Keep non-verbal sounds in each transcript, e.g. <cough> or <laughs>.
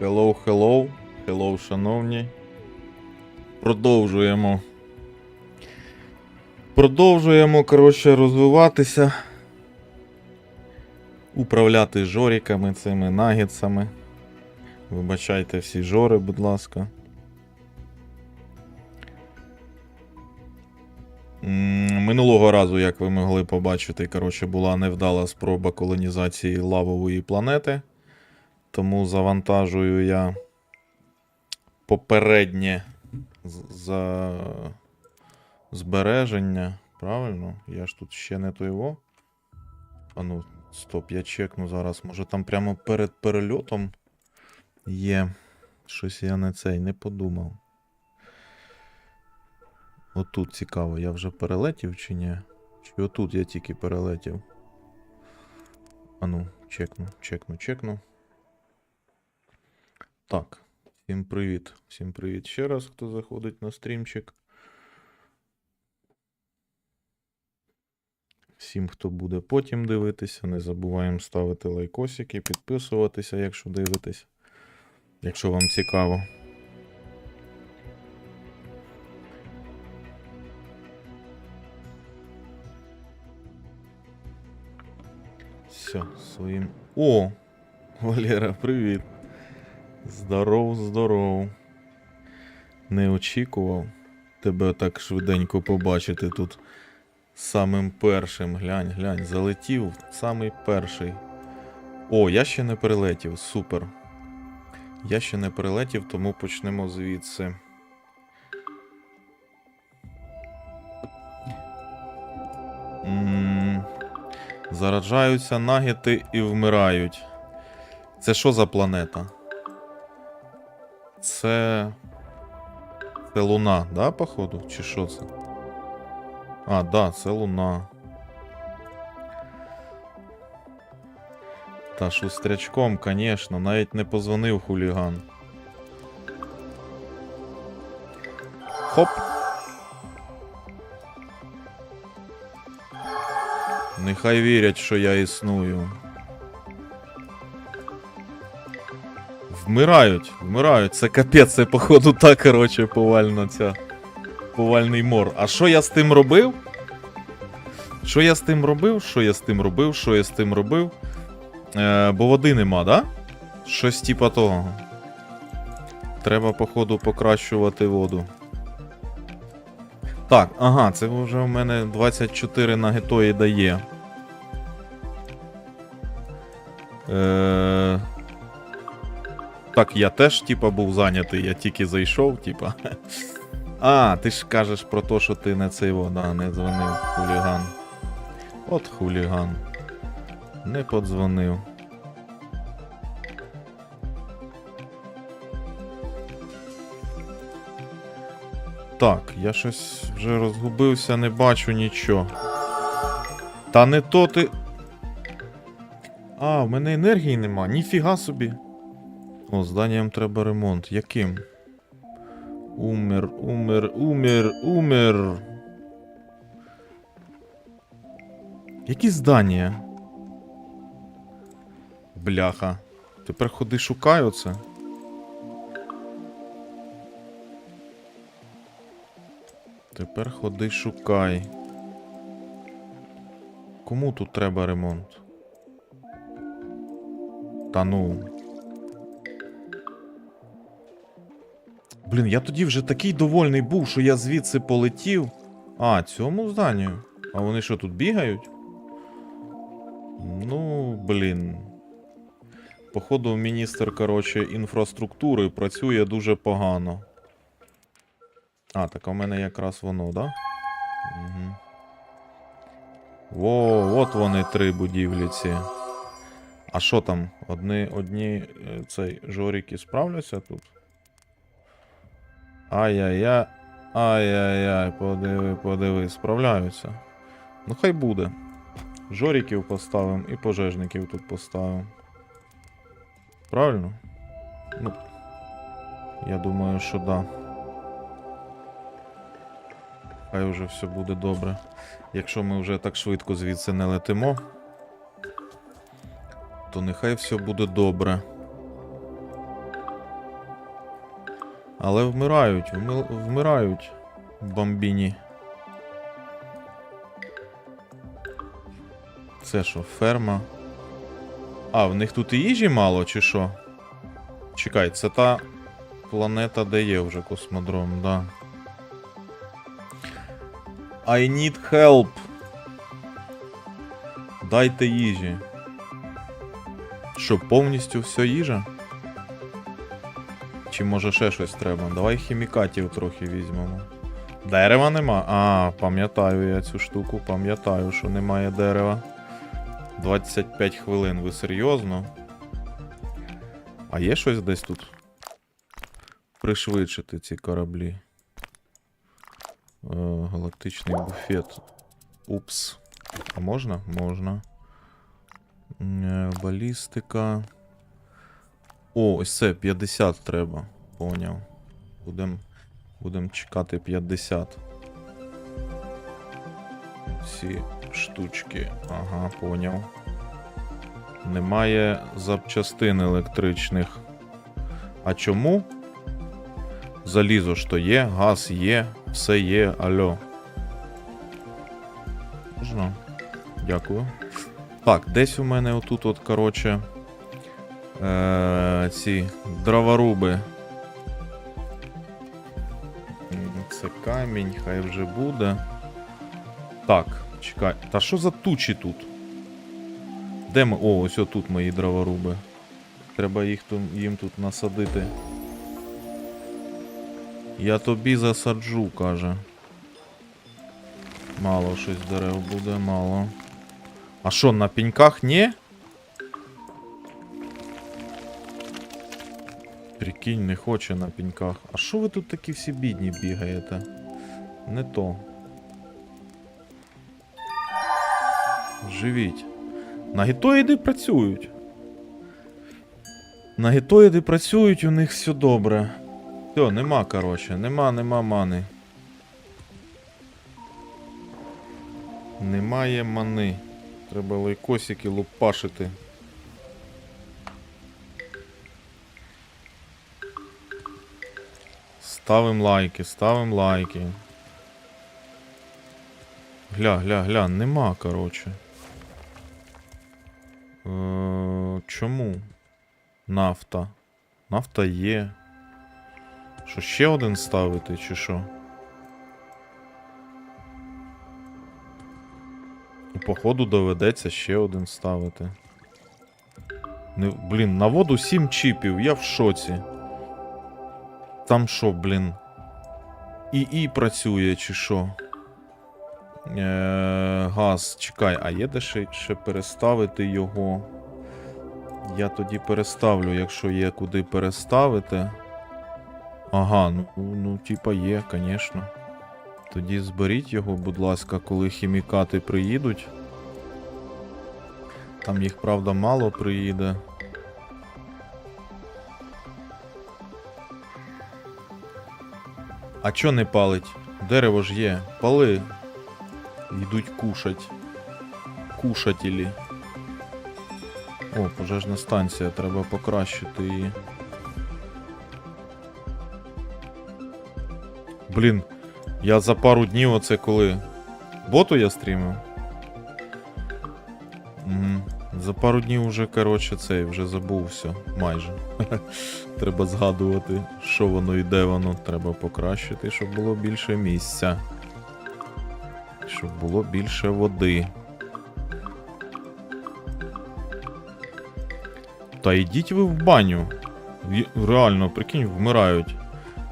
Hello, hello. Hello, шановні. Продовжуємо. Продовжуємо, коротше, розвиватися. Управляти жоріками цими нагетсами. Вибачайте всі жори, будь ласка. Минулого разу, як ви могли побачити, коротше, була невдала спроба колонізації лавової планети. Тому завантажую я попереднє за збереження. Правильно? Я ж тут ще не той во. А ну, стоп, я чекну зараз. Може там прямо перед перельотом є. Щось я не цей не подумав. Отут цікаво, я вже перелетів чи ні? Чи отут я тільки перелетів? Ану, чекну, чекну, чекну. Так, всім привіт. Всім привіт ще раз, хто заходить на стрімчик. Всім, хто буде потім дивитися, не забуваємо ставити лайкосики, підписуватися, якщо дивитесь, якщо вам цікаво. Все, своїм. О! Валера, привіт. Здоров, здоров. Не очікував тебе так швиденько побачити тут самим першим. Глянь, глянь, залетів самий перший. О, я ще не перелетів, супер. Я ще не перелетів, тому почнемо звідси. М, Зараджаються нагети і вмирають. Це що за планета? Це. Це Луна, да, походу? Чи що це? А, да, це Луна. Та шустрячком, конечно, навіть не позвонив хуліган. Хоп. Нехай вірять, що я існую. Вмирають, вмирають. Це капець, це походу та, короче, повальна ця. Повальний мор. А що я з тим робив? Що я з тим робив? Що я з тим робив? Що я з тим робив? Е, бо води нема, да? Щось типа того. Треба, походу, покращувати воду. Так, ага, це вже в мене 24 нагетої дає. Е... Так, я теж, типа, був зайнятий, я тільки зайшов, типа. А, ти ж кажеш про те, що ти не цей во, да, не дзвонив, хуліган. От хуліган. Не подзвонив. Так, я щось вже розгубився, не бачу нічого. Та не то ти. А, в мене енергії нема, ніфіга собі. О, зданням треба ремонт. Яким? Умер, умер, умер, умер. Які здання? Бляха. Тепер ходи шукай оце. Тепер ходи шукай. Кому тут треба ремонт? Та ну. Блін, я тоді вже такий довольний був, що я звідси полетів. А, цьому зданню. А вони що тут бігають? Ну, блін. Походу, міністр, коротше, інфраструктури працює дуже погано. А, так в мене якраз воно, да? Угу. Во, от вони три будівлі ці. А що там? Одні, одні е, цей жоріки справляться тут? Ай-яй-яй. Ай-яй-яй, подиви, подиви, справляються. Ну хай буде. Жоріків поставимо і пожежників тут поставимо. Правильно? Ну. Я думаю, що да. Хай вже все буде добре. Якщо ми вже так швидко звідси не летимо, то нехай все буде добре. Але вмирають, вми- вмирають бомбіні. Це що, ферма? А, в них тут і їжі мало, чи що? Чекай, це та планета, де є вже космодром, да. I need help. Дайте їжі. Що, повністю все їжа? Чи може ще щось треба? Давай хімікатів трохи візьмемо. Дерева нема. А, пам'ятаю я цю штуку, пам'ятаю, що немає дерева. 25 хвилин, ви серйозно? А є щось десь тут? Пришвидшити ці кораблі. Е, галактичний буфет. Упс. А можна? Можна. Е, Балістика. О, ось це 50 треба. Поняв. Будем, будем чекати 50. Ці штучки. Ага, поняв. Немає запчастин електричних. А чому? Залізо ж то є, газ є, все є, альо. Можна. Дякую. Так, десь у мене отут, от, короче, е- ці дроворуби. Це камінь, хай вже буде. Так, чекай. Та що за тучі тут? Де ми. О, ось отут мої дроворуби. Треба їх тут, їм тут насадити. Я тобі засаджу, каже. Мало щось дерев буде, мало. А що, на пеньках ні? Прикинь, не хоче на пеньках. А що ви тут такі всі бідні бігаєте? Не то. Живіть. На гітоїди працюють. На гітоїди працюють, у них все добре. Все, нема, короче, нема, нема мани. Немає мани. Треба лайкосики лупашити. Ставим лайки, ставим лайки. Гля, гля, гля, нема, короче. Е, чому? Нафта. Нафта є. Що ще один ставити, чи що? Походу доведеться ще один ставити. Не, блін, на воду 7 чіпів, я в шоці. Там що, блін? ІІ працює, чи що? Е, газ, чекай, а є де ще, ще переставити його? Я тоді переставлю, якщо є куди переставити. Ага, ну, ну типа є, звісно. Тоді зберіть його, будь ласка, коли хімікати приїдуть. Там їх, правда, мало приїде. А чо не палить? Дерево ж є. Пали. Йдуть кушать. Кушателі. О, пожежна станція, треба покращити її. Блін, я за пару днів оце коли. Боту я стрімив. За пару днів уже, коротше, цей вже забувся. Майже. <laughs> Треба згадувати, що воно і де воно. Треба покращити, щоб було більше місця. Щоб було більше води. Та йдіть ви в баню. Реально, прикинь, вмирають.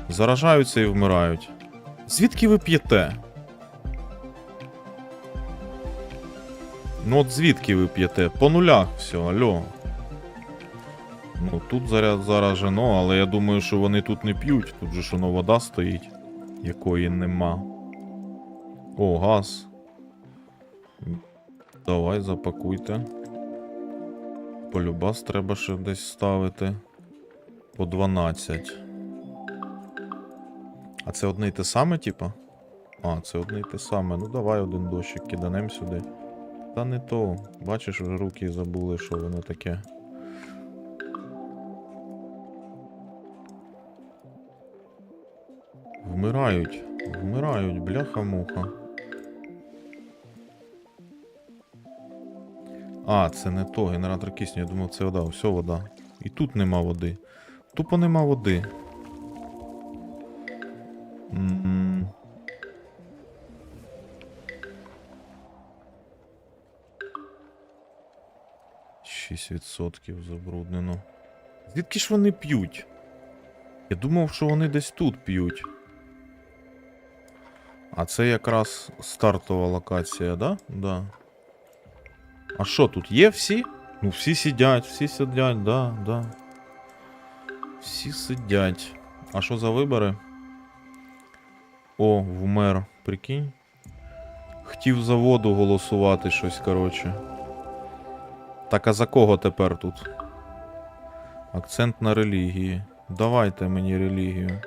Заражаються і вмирають. Звідки ви п'єте? Ну от звідки ви п'єте? По нулях все, алло. Ну тут заряд заражено, але я думаю, що вони тут не п'ють. Тут же ж воно вода стоїть, якої нема. О, газ. Давай, запакуйте. Полюбас треба ще десь ставити. По 12. А це одне й те саме, типа? А, це одне й те саме. Ну давай один дощик киданем сюди. Та не то. Бачиш, руки забули, що воно таке. Вмирають. Вмирають, бляха-муха. А, це не то, генератор кисню. Я думав, це вода. Все вода. І тут нема води. Тупо нема води. М. 6% забруднено. Звідки ж вони п'ють? Я думав, що вони десь тут п'ють. А це якраз стартова локація, да? Да. А що тут є всі? Ну, всі сидять, всі сидять, да, да. Всі сидять. А що за вибори? О, вмер, прикинь. Хотів за воду голосувати щось, коротше. Так а за кого тепер тут? Акцент на релігії. Давайте мені релігію.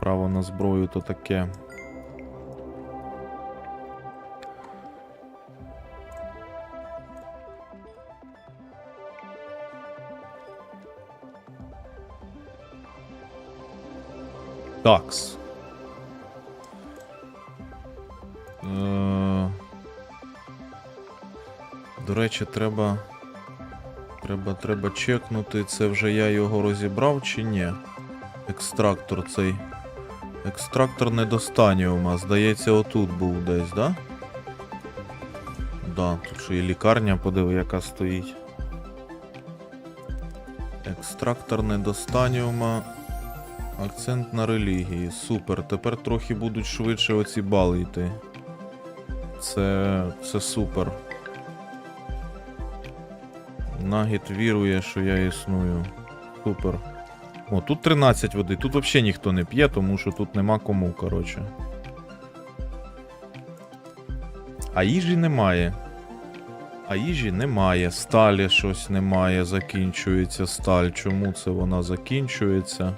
Право на зброю то таке. Такс. Е, До речі, треба. Треба, треба чекнути, це вже я його розібрав чи ні. Екстрактор цей. Екстрактор недостаніума. Здається, отут був десь, да? Да, тут ще і лікарня, подиви, яка стоїть. Екстрактор недостаніума. Акцент на релігії. Супер. Тепер трохи будуть швидше оці бали йти. Це. це супер. Нагіт вірує, що я існую. Супер. О, тут 13 води. Тут взагалі ніхто не п'є, тому що тут нема кому, коротше. А їжі немає. А їжі немає. Сталі щось немає. Закінчується сталь. Чому це вона закінчується?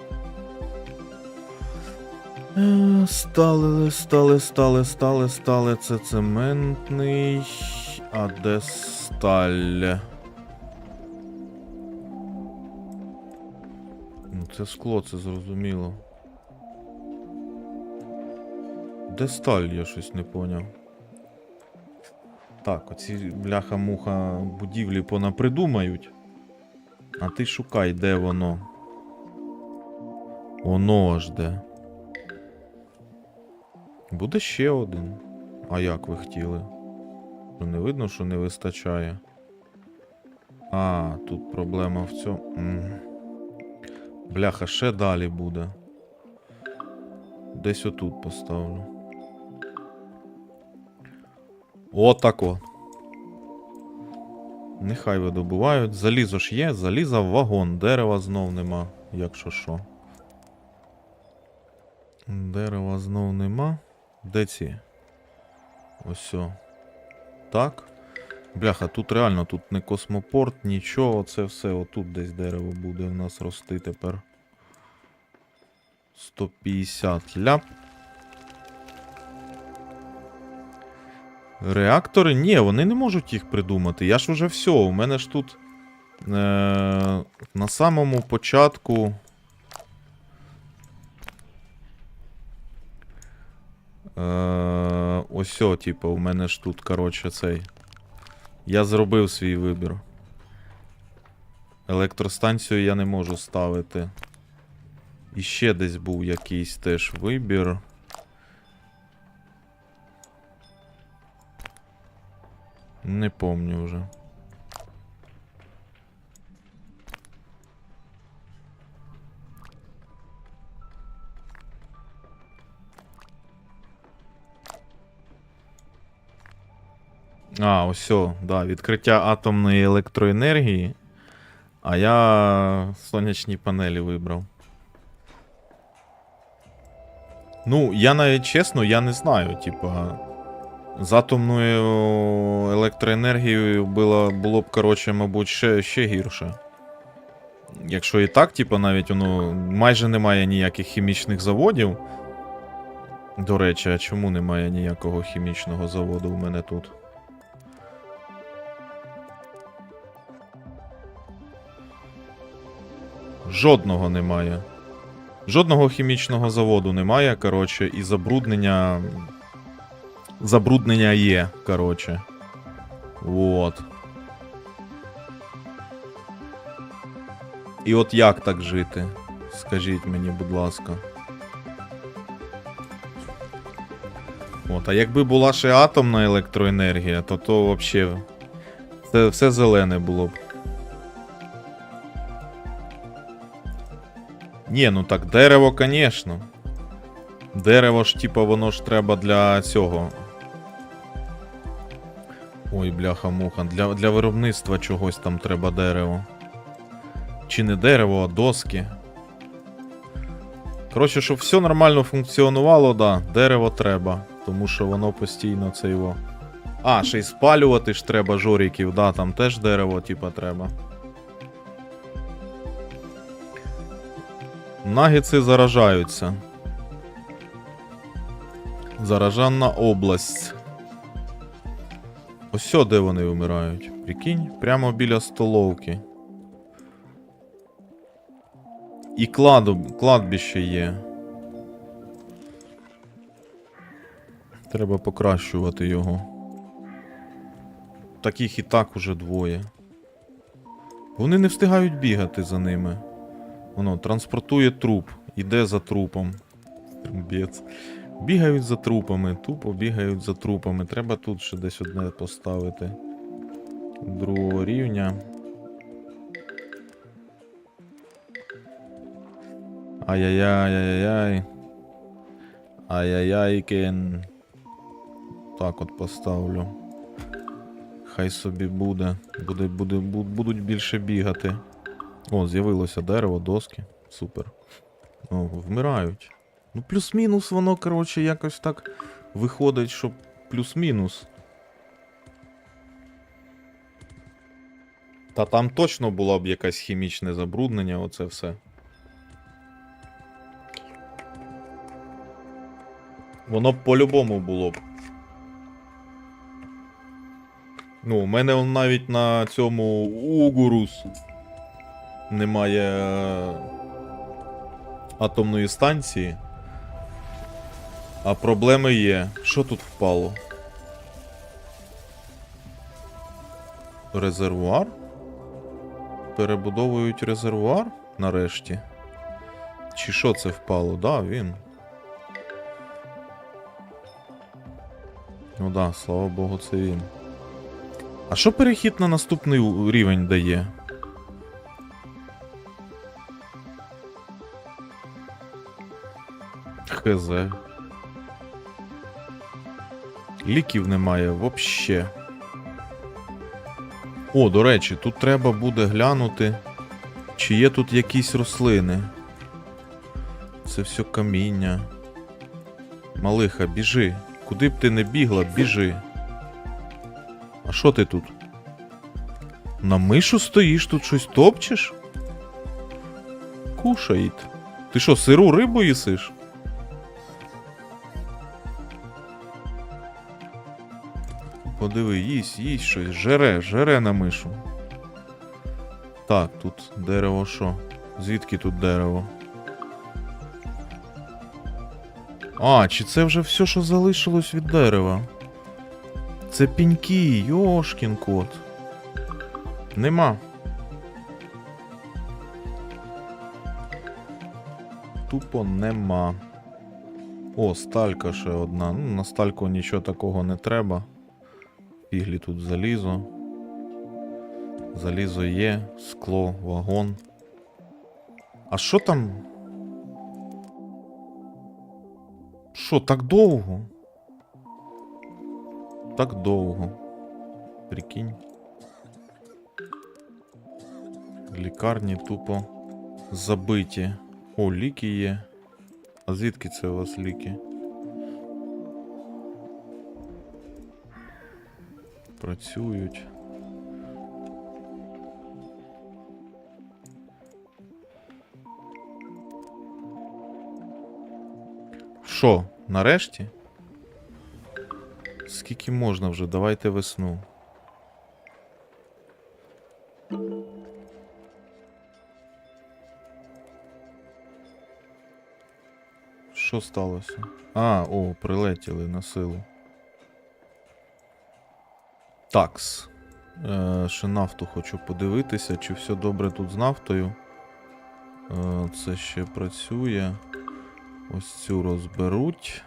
Е, Стали, стали, стали, стали, стали. Це цементний. А де сталь? Це скло, це зрозуміло. Де сталь, я щось не поняв. Так, оці бляха-муха будівлі понапридумають. А ти шукай, де воно. Воно аж де. Буде ще один. А як ви хотіли? Не видно, що не вистачає. А, тут проблема в цьому. Бляха, ще далі буде. Десь отут поставлю. Отако. Нехай видобувають. Залізо ж є, заліза в вагон. Дерева знов нема, якщо що. Дерева знов нема. Де ці? Ось. Так. Бляха, тут реально тут не космопорт, нічого, це все отут десь дерево буде в нас рости тепер. 150 ляп. Реактори? Ні, вони не можуть їх придумати. Я ж уже все. У мене ж тут е- на самому початку. Е- ось, типу, у мене ж тут, коротше, цей. Я зробив свій вибір. Електростанцію я не можу ставити. І ще десь був якийсь теж вибір. Не помню вже. А, ось, да, відкриття атомної електроенергії. А я сонячні панелі вибрав. Ну, я навіть чесно, я не знаю, типа. З атомною електроенергією було, було б, коротше, мабуть, ще, ще гірше. Якщо і так, типа, навіть воно майже немає ніяких хімічних заводів. До речі, а чому немає ніякого хімічного заводу у мене тут? Жодного немає. Жодного хімічного заводу немає, коротше, і забруднення. Забруднення є, коротше. Вот. І от як так жити? Скажіть мені, будь ласка. От, а якби була ще атомна електроенергія, то то взагалі. Це все зелене було б. Ні, ну так, дерево, звісно. Дерево ж, типа, воно ж треба для цього. Ой, бляха-муха. Для, для виробництва чогось там треба дерево. Чи не дерево, а доски. Коротше, щоб все нормально функціонувало, да, дерево треба. Тому що воно постійно це його. А, ще й спалювати ж треба жоріків, да, там теж дерево, типа, треба. Нагіци заражаються. Заражанна область. Ось де вони вмирають. Прикинь, прямо біля столовки. І кладу, кладбище є. Треба покращувати його. Таких і так уже двоє. Вони не встигають бігати за ними. Воно транспортує труп, іде за трупом. Трубець. Бігають за трупами, тупо бігають за трупами. Треба тут ще десь одне поставити. Другого рівня. Ай-яй-яй-яй-яй. Ай-яй-яйкен. Так от поставлю. Хай собі буде. Буде, буде, будуть більше бігати. О, з'явилося дерево, доски. Супер. О, вмирають. Ну, плюс-мінус воно, коротше, якось так виходить, що плюс-мінус. Та там точно було б якесь хімічне забруднення, оце все. Воно б по-любому було б. Ну, у мене навіть на цьому Угурус немає е, атомної станції. А проблеми є. Що тут впало? Резервуар? Перебудовують резервуар нарешті. Чи що це впало? Да, він. Ну да, слава Богу, це він. А що перехід на наступний рівень дає? Хз. Ліків немає вообще. О, до речі, тут треба буде глянути, чи є тут якісь рослини. Це все каміння. Малиха, біжи. Куди б ти не бігла, біжи. А що ти тут? На мишу стоїш, тут щось топчеш? Кушаїть. Ти що, сиру рибу їсиш? Подиви, їсть, їсть щось, жере, жере на мишу. Так, тут дерево що? Звідки тут дерево? А, чи це вже все, що залишилось від дерева? Це піньки, йошкін кот. Нема. Тупо нема. О, сталька ще одна. Ну, на стальку нічого такого не треба. Фіглі тут залізо. Залізо є, скло, вагон. А що там? Що, так довго? Так довго. Прикинь. Лікарні тупо забиті. О, ліки є. А звідки це у вас ліки? Працюють. Що, нарешті? Скільки можна вже? Давайте весну. Що сталося? А, о, прилетіли на силу. Такс. Е, ще нафту хочу подивитися, чи все добре тут з нафтою. Е, це ще працює. Ось цю розберуть.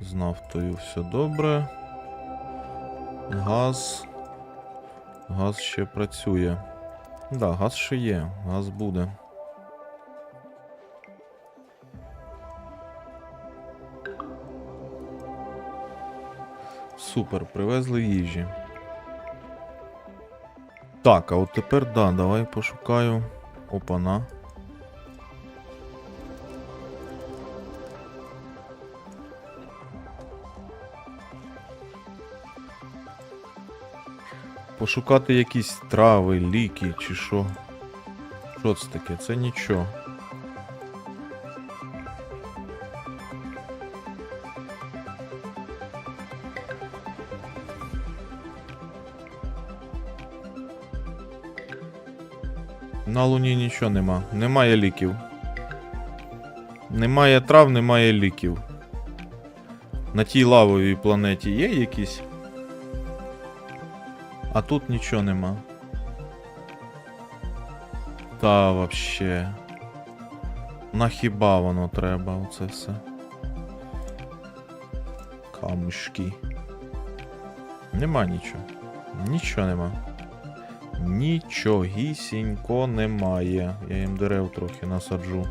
З нафтою все добре. Газ. Газ ще працює. Да, газ ще є, газ буде. Супер, привезли їжі. Так, а от тепер да, давай пошукаю. Опана. Пошукати якісь трави, ліки чи що. Що це таке? Це нічого. На луні нічого нема. Немає ліків. Немає трав, немає ліків. На тій лавовій планеті є якісь? А тут нічого нема. Та вообще. Нахіба воно треба, оце все. Камушки. Нема нічого. Нічого нема. Нічогісінько немає. Я їм дерев трохи насаджу.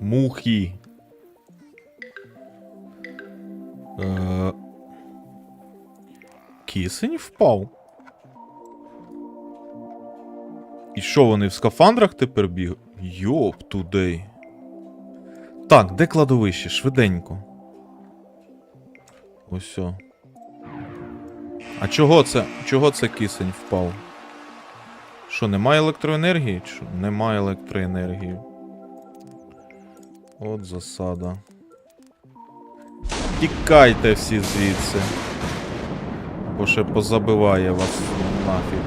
Мухи. Кисень впав. І що вони в скафандрах тепер бігають? Йоп тудей. Так, де кладовище? Швиденько. Ось. А чого це? Чого це кисень впав? Що, немає електроенергії? Чи що? Немає електроенергії. От засада. Тікайте всі звідси. Бо ще позабиває вас нафіг.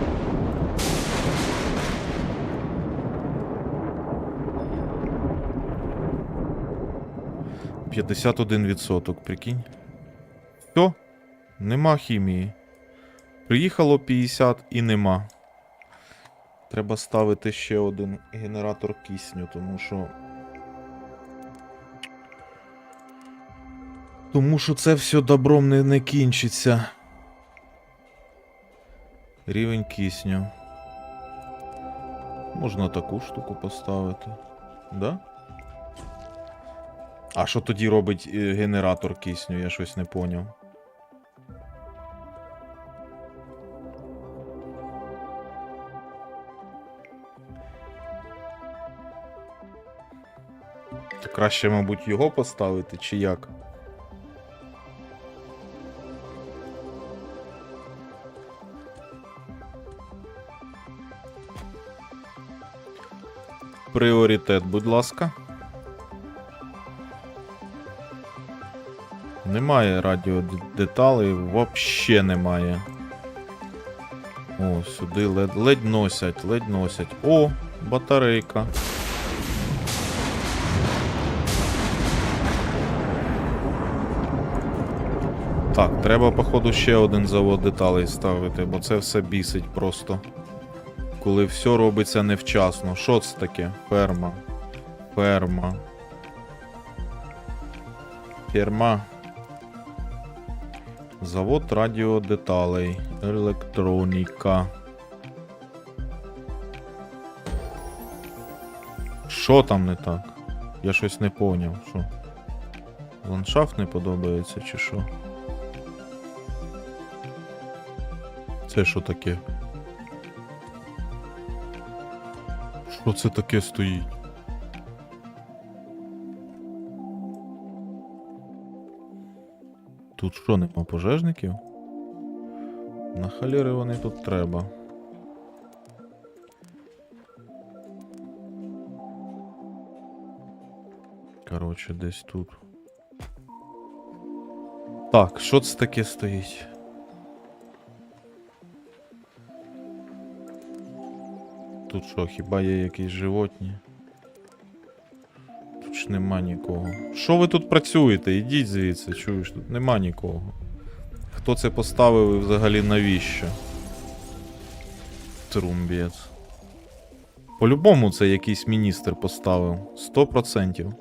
П'ятдесят один відсоток, прикинь. Все, нема хімії. Приїхало 50 і нема. Треба ставити ще один генератор кисню, тому що. Тому що це все добром не, не кінчиться. Рівень кисню. Можна таку штуку поставити. Да? А що тоді робить е, генератор кисню? Я щось не поняв. То краще, мабуть, його поставити, чи як? Пріоритет, будь ласка. Немає радіодеталей, вообще немає. О, сюди ледь, ледь носять, ледь носять. О, батарейка. Так, треба, походу, ще один завод деталей ставити, бо це все бісить просто. Коли все робиться невчасно. Що це таке? Ферма. Ферма. Ферма. Завод радіодеталей. Електроніка. Що там не так? Я щось не поняв. Що? Ландшафт не подобається чи що? Це що таке? Що це таке стоїть? Тут що нема пожежників? На халіри вони тут треба. Коротше, десь тут. Так, що це таке стоїть? Тут що, хіба є якісь животні? Тут ж нема нікого. Що ви тут працюєте? Ідіть звідси, чуєш, тут нема нікого. Хто це поставив і взагалі навіщо? Трумбець. По-любому це якийсь міністр поставив. 100%.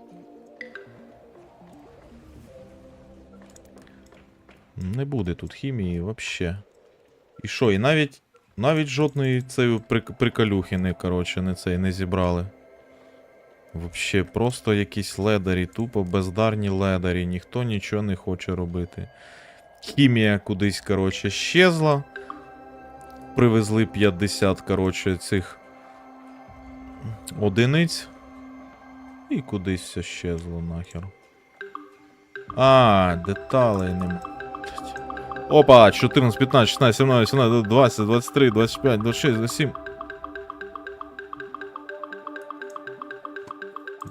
Не буде тут хімії вообще. І що, і навіть. Навіть жодної цієї прик- приколюхи не, коротше, не цей не зібрали. Вообще, просто якісь ледарі, тупо бездарні ледарі, ніхто нічого не хоче робити. Хімія кудись, коротше, щезла. Привезли 50, коротше, цих одиниць. І кудись все щезло нахер. А, деталей нема. Опа, 14, 15, 16, 17, 18, 20, 23, 25, 26, 27.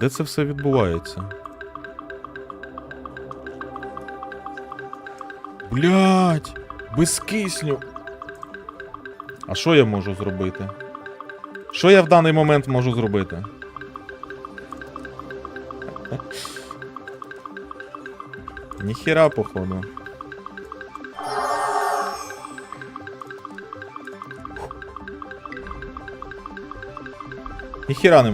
Де це все відбувається? Блять, без кисню. А що я можу зробити? Що я в даний момент можу зробити? Ніхіра, походу. Ніхіра не